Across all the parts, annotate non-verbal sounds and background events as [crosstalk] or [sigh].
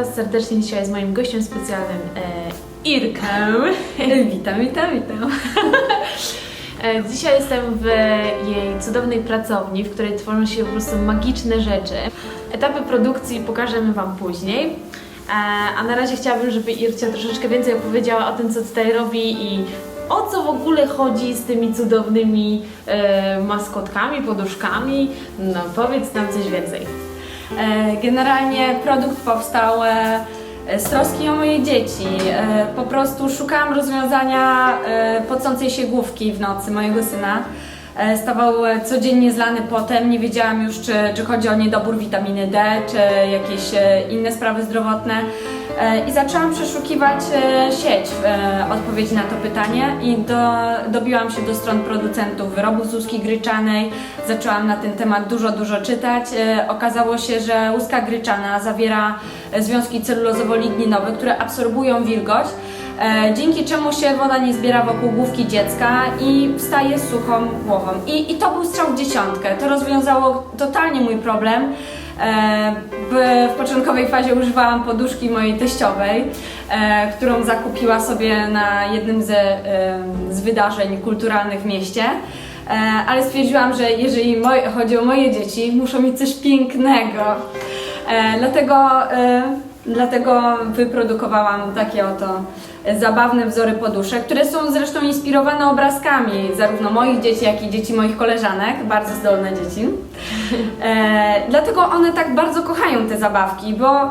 Was serdecznie dzisiaj z moim gościem specjalnym e, Irką. Witam, witam, witam. [laughs] E, dzisiaj jestem w jej cudownej pracowni, w której tworzą się po prostu magiczne rzeczy. Etapy produkcji pokażemy Wam później. E, a na razie chciałabym, żeby Ircia troszeczkę więcej opowiedziała o tym, co tutaj robi i o co w ogóle chodzi z tymi cudownymi e, maskotkami, poduszkami. No powiedz nam coś więcej. E, Generalnie produkt powstał e, z troski o moje dzieci. E, Po prostu szukałam rozwiązania pocącej się główki w nocy mojego syna. Stawał codziennie zlany potem, nie wiedziałam już, czy, czy chodzi o niedobór witaminy D, czy jakieś inne sprawy zdrowotne. E, I zaczęłam przeszukiwać e, sieć e, odpowiedzi na to pytanie i do, dobiłam się do stron producentów wyrobów z łuski gryczanej. Zaczęłam na ten temat dużo, dużo czytać. Okazało się, że łuska gryczana zawiera związki celulozowo-ligninowe, które absorbują wilgoć, dzięki czemu się woda nie zbiera wokół główki dziecka i wstaje suchą głową. I, I to był strzał w dziesiątkę. To rozwiązało totalnie mój problem. E, w, początkowej fazie używałam poduszki mojej teściowej, e, którą zakupiła sobie na jednym ze, e, z wydarzeń kulturalnych w mieście. Ale stwierdziłam, że jeżeli moje, chodzi o moje dzieci, muszą mieć coś pięknego. Dlatego, dlatego wyprodukowałam takie oto zabawne wzory poduszek, które są zresztą inspirowane obrazkami zarówno moich dzieci, jak i dzieci moich koleżanek, bardzo zdolne dzieci. E, dlatego one tak bardzo kochają te zabawki, bo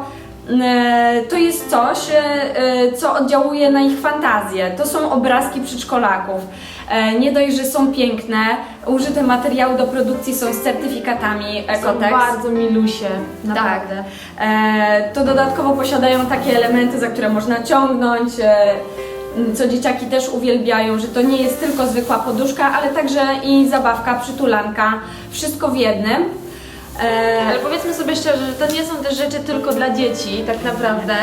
to jest coś, e, e, co oddziałuje na ich fantazję. To są obrazki przedszkolaków. E, nie dość, że są piękne, użyte materiały do produkcji są z certyfikatami Są Ecotex. bardzo milusie, naprawdę. E, to dodatkowo posiadają takie elementy, za które można ciągnąć, e, co dzieciaki też uwielbiają, że to nie jest tylko zwykła poduszka, ale także i zabawka, przytulanka, wszystko w jednym. E, Ale powiedzmy sobie szczerze, że to nie są też rzeczy tylko dla dzieci, tak naprawdę,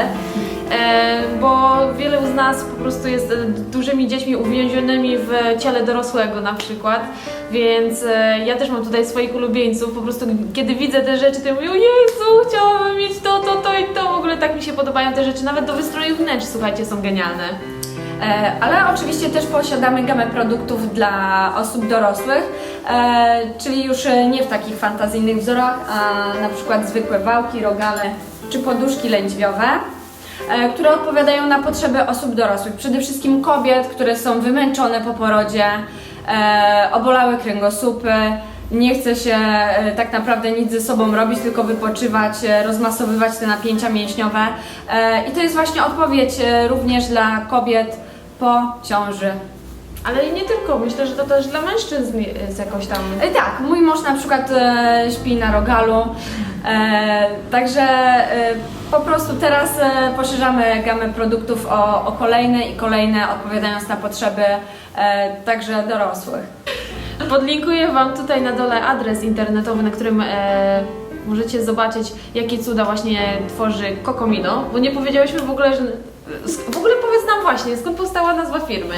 e, bo wielu z nas po prostu jest dużymi dziećmi uwięzionymi w ciele dorosłego na przykład, więc e, ja też mam tutaj swoich ulubieńców, po prostu kiedy widzę te rzeczy, to mówię, o Jezu, chciałabym mieć to, to, to i to, w ogóle tak mi się podobają te rzeczy, nawet do wystroju wnętrz, słuchajcie, są genialne. E, Ale oczywiście też posiadamy gamę produktów dla osób dorosłych, czyli już e, nie w takich fantazyjnych wzorach, a na przykład zwykłe wałki, rogale czy poduszki lędźwiowe, e, które odpowiadają na potrzeby osób dorosłych. Przede wszystkim kobiet, które są wymęczone po porodzie, e, obolałe kręgosłupy, nie chce się e, tak naprawdę nic ze sobą robić, tylko wypoczywać, e, rozmasowywać te napięcia mięśniowe. E, I to jest właśnie odpowiedź e, również dla kobiet po ciąży. Ale nie tylko, myślę, że to też dla mężczyzn jest jakoś tam... E, Tak, mój mąż na przykład e, śpi na rogalu, e, także e, po prostu teraz e, poszerzamy gamę produktów o, o kolejne i kolejne, odpowiadając na potrzeby e, także dorosłych. Podlinkuję Wam tutaj na dole adres internetowy, na którym e, możecie zobaczyć, jakie cuda właśnie tworzy Kokomino, bo nie powiedziałyśmy w ogóle, że... W ogóle powiedz nam właśnie, skąd powstała nazwa firmy?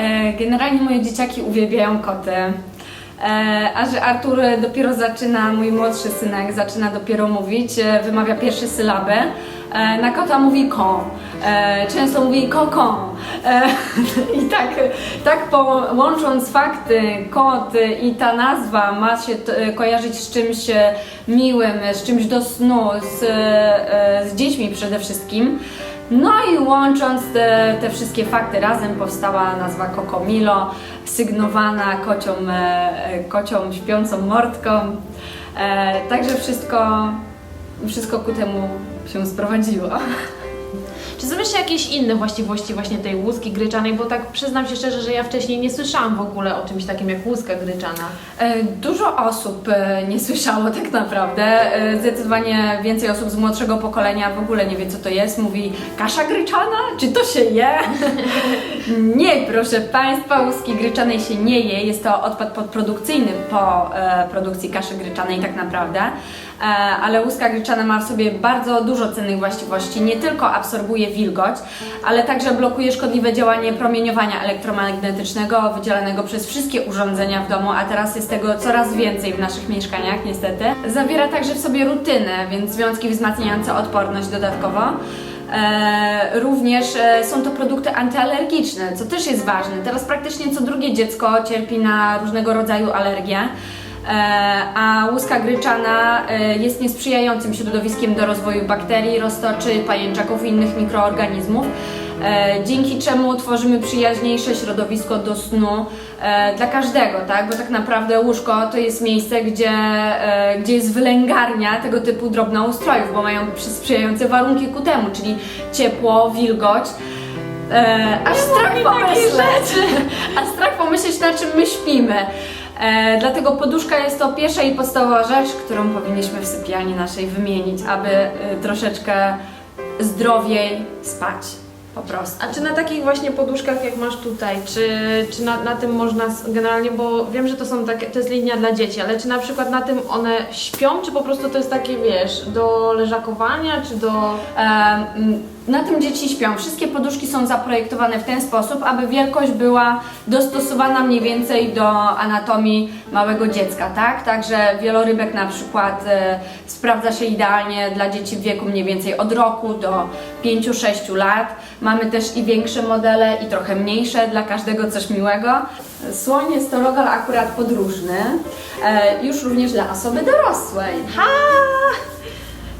E, Generalnie moje dzieciaki uwielbiają koty. E, A że Artur dopiero zaczyna, mój młodszy synek zaczyna dopiero mówić, e, wymawia pierwsze sylaby. Na kota mówi ko. Często mówi koko. [laughs] I tak, tak połącząc fakty, kot i ta nazwa ma się kojarzyć z czymś miłym, z czymś do snu, z, z dziećmi przede wszystkim. No i łącząc te, te wszystkie fakty razem powstała nazwa Kokomilo, sygnowana kocią, e, kocią śpiącą mordką. E, także wszystko, wszystko ku temu się sprowadziło. [laughs] Czy są jeszcze jakieś inne właściwości właśnie tej łuski gryczanej? Bo tak przyznam się szczerze, że ja wcześniej nie słyszałam w ogóle o czymś takim jak łuska gryczana. E, Dużo osób e, nie słyszało tak naprawdę. E, Zdecydowanie więcej osób z młodszego pokolenia w ogóle nie wie, co to jest. Mówi kasza gryczana? Czy to się je? [laughs] nie, proszę Państwa, łuski gryczanej się nie je. Jest to odpad podprodukcyjny po produkcji kaszy gryczanej tak naprawdę. E, ale łuska gryczana ma w sobie bardzo dużo cennych właściwości. Nie tylko absorbuje wilgoć, ale także blokuje szkodliwe działanie promieniowania elektromagnetycznego wydzielanego przez wszystkie urządzenia w domu, a teraz jest tego coraz więcej w naszych mieszkaniach niestety. Zawiera także w sobie rutynę, więc związki wzmacniające odporność dodatkowo. E, również e, są to produkty antyalergiczne, co też jest ważne. Teraz praktycznie co drugie dziecko cierpi na różnego rodzaju alergie. E, a łuska gryczana e, jest niesprzyjającym środowiskiem do rozwoju bakterii, roztoczy, pajęczaków i innych mikroorganizmów, e, dzięki czemu tworzymy przyjaźniejsze środowisko do snu dla każdego, tak? Bo tak naprawdę łóżko to jest miejsce, gdzie, gdzie jest wylęgarnia tego typu drobnoustrojów, bo mają przy- sprzyjające warunki ku temu, czyli ciepło, wilgoć. Aż strach pomyśleć, aż [laughs] strach pomyśleć na czym my śpimy. E, dlatego poduszka jest to pierwsza i podstawowa rzecz, którą powinniśmy w sypialni naszej wymienić, aby e, troszeczkę zdrowiej spać. Po prostu. A czy na takich właśnie poduszkach, jak masz tutaj, czy, czy na, na tym można s- generalnie, bo wiem, że to są takie, to jest linia dla dzieci, ale czy na przykład na tym one śpią, czy po prostu to jest takie, wiesz, do leżakowania, czy do... E, m, na tym dzieci śpią. Wszystkie poduszki są zaprojektowane w ten sposób, aby wielkość była dostosowana mniej więcej do anatomii małego dziecka, tak? Także wielorybek na przykład e, sprawdza się idealnie dla dzieci w wieku mniej więcej od roku do 5-6 lat. Mamy też i większe modele i trochę mniejsze, dla każdego coś miłego. Słoń jest to rogal akurat podróżny, e, już również dla osoby dorosłej. Ha!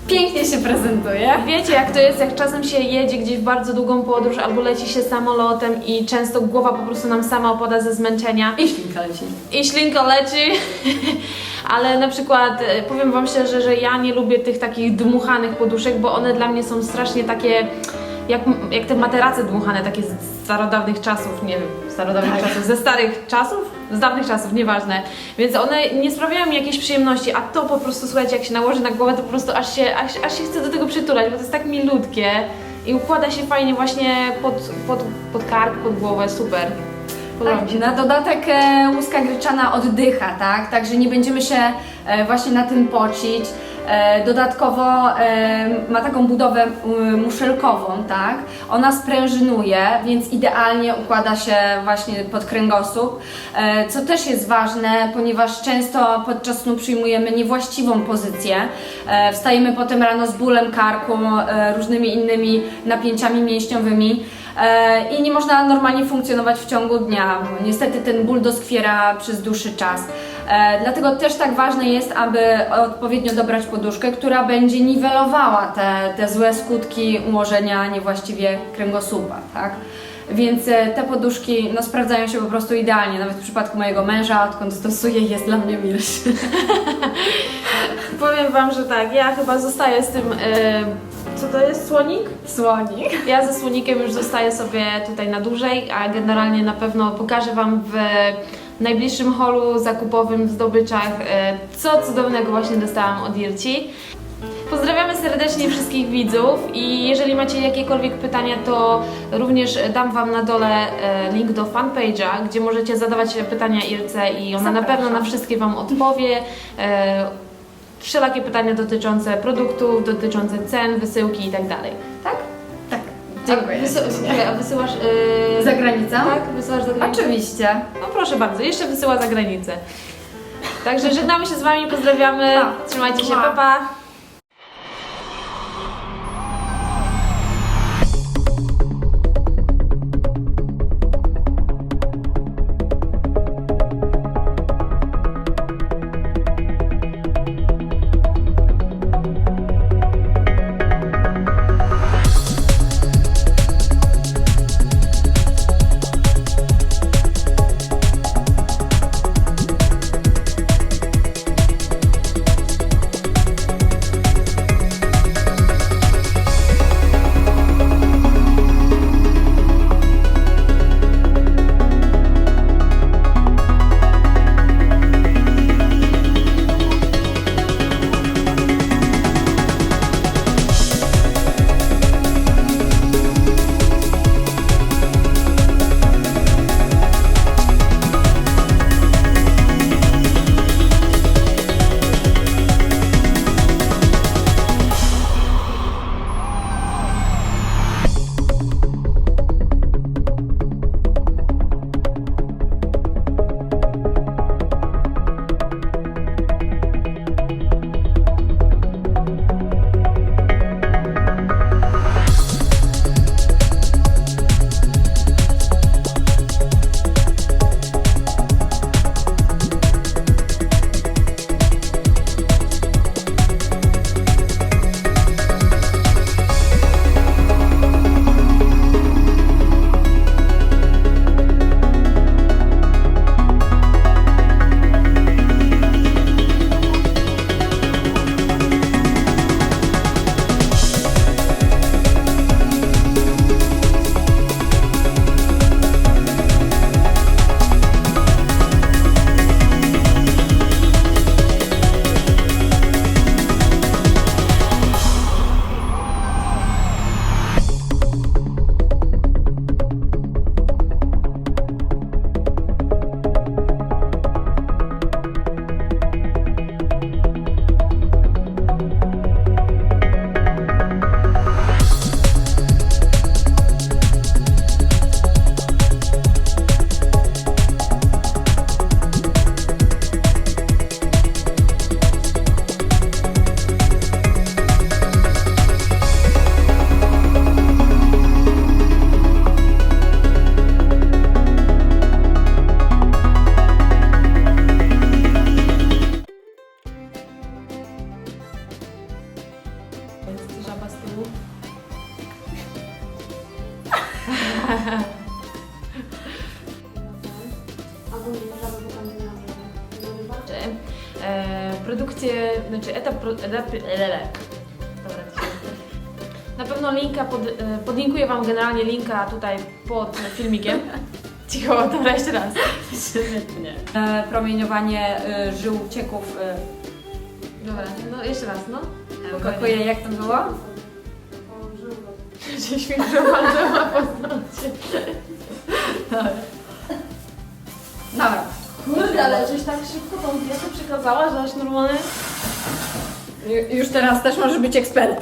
Pięknie się prezentuje. Wiecie, jak to jest, jak czasem się jedzie gdzieś w bardzo długą podróż, albo leci się samolotem i często głowa po prostu nam sama opada ze zmęczenia. I ślinka leci. i ślinka leci. [laughs] Ale na przykład e, powiem Wam szczerze, że ja nie lubię tych takich dmuchanych poduszek, bo one dla mnie są strasznie takie jak, jak te materace dmuchane, takie z starodawnych czasów, nie wiem, starodawnych Tak. czasów, ze starych czasów? Z dawnych czasów, nieważne. Więc one nie sprawiają mi jakiejś przyjemności, a to po prostu, słuchajcie, jak się nałoży na głowę, to po prostu aż się, aż, aż się chce do tego przytulać, bo to jest tak milutkie i układa się fajnie właśnie pod, pod, pod kark, pod głowę, super. Tak, na dodatek e, łuska gryczana oddycha, tak? Także nie będziemy się e, właśnie na tym pocić. E, dodatkowo e, ma taką budowę muszelkową, tak? Ona sprężynuje, więc idealnie układa się właśnie pod kręgosłup, e, co też jest ważne, ponieważ często podczas snu przyjmujemy niewłaściwą pozycję. Wstajemy potem rano z bólem karku, różnymi innymi napięciami mięśniowymi. I nie można normalnie funkcjonować w ciągu dnia, niestety ten ból doskwiera przez dłuższy czas. E, Dlatego też tak ważne jest, aby odpowiednio dobrać poduszkę, która będzie niwelowała te, te złe skutki ułożenia niewłaściwie kręgosłupa, tak? Więc e, te poduszki no, sprawdzają się po prostu idealnie. Nawet w przypadku mojego męża, odkąd stosuję, jest dla mnie milszy. [laughs] Powiem Wam, że tak, ja chyba zostaję z tym. E, co to jest słonik? Słonik. Ja ze słonikiem już zostaję sobie tutaj na dłużej, a generalnie na pewno pokażę Wam w najbliższym holu zakupowym w zdobyczach, e, co cudownego właśnie dostałam od Irci. Pozdrawiamy serdecznie wszystkich widzów i jeżeli macie jakiekolwiek pytania, to również dam Wam na dole e, link do fanpage'a, gdzie możecie zadawać pytania Irce i ona na pewno na wszystkie Wam odpowie. E, Wszelakie pytania dotyczące produktów, dotyczące cen, wysyłki i Dziękuję. wysy- słuchaj, a wysyłasz. Yy... Za granicą? Tak, wysyłasz za granicę. Oczywiście. No proszę bardzo, jeszcze wysyła za granicę. Także żegnamy się z Wami, pozdrawiamy. Trzymajcie się, Pa. pa Jest żaba z tyłu. Czy, produkcje, znaczy etap, etap lele. Dobra, to się- na pewno linka, pod, e, podlinkuję Wam generalnie linka tutaj pod filmikiem. [laughs] Cicho, to jeszcze raz. Nie. E, promieniowanie żył, cieków Dobra, no jeszcze raz, no. Jak to było? Się świeżowana ma poznać. Dobra. Kurde, ale żeś tak szybko tą dietę przekazała, że aż normalnie... Ju- Już teraz też możesz być ekspertem.